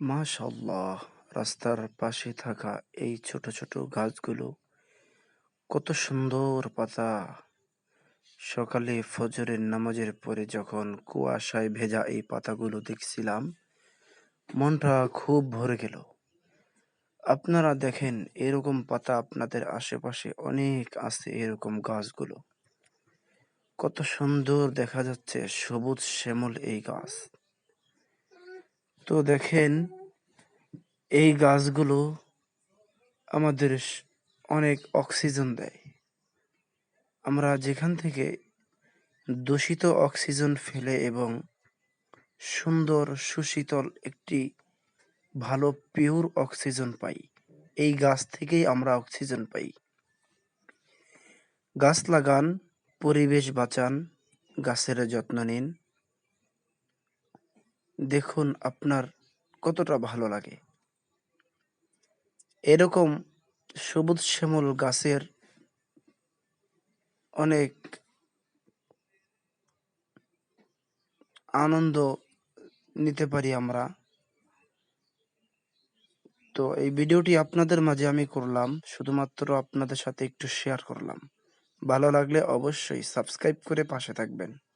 মাশাআল্লাহ, রাস্তার পাশে থাকা এই ছোট ছোট গাছগুলো কত সুন্দর পাতা। সকালে ফজরের নামাজের পরে যখন কুয়াশায় ভেজা এই পাতাগুলো দেখছিলাম, মনটা খুব ভরে গেল। আপনারা দেখেন, এরকম পাতা আপনাদের আশেপাশে অনেক আছে এরকম গাছগুলো। কত সুন্দর দেখা যাচ্ছে সবুজ শ্যামল এই গাছ। তো দেখেন, এই গাছগুলো আমাদের অনেক অক্সিজেন দেয়। আমরা যেখান থেকে দূষিত অক্সিজেন ফেলে এবং সুন্দর, সুশীতল একটি ভালো পিওর অক্সিজেন পাই, এই গাছ থেকেই আমরা অক্সিজেন পাই। গাছ লাগান, পরিবেশ বাঁচান, গাছের যত্ন নিন। দেখুন আপনার কতটা ভালো লাগে। এরকম সবুজ শ্যামল গাছের অনেক আনন্দ নিতে পারি আমরা। তো এই ভিডিওটি আপনাদের মাঝে আমি করলাম, শুধুমাত্র আপনাদের সাথে একটু শেয়ার করলাম। ভালো লাগলে অবশ্যই সাবস্ক্রাইব করে পাশে থাকবেন।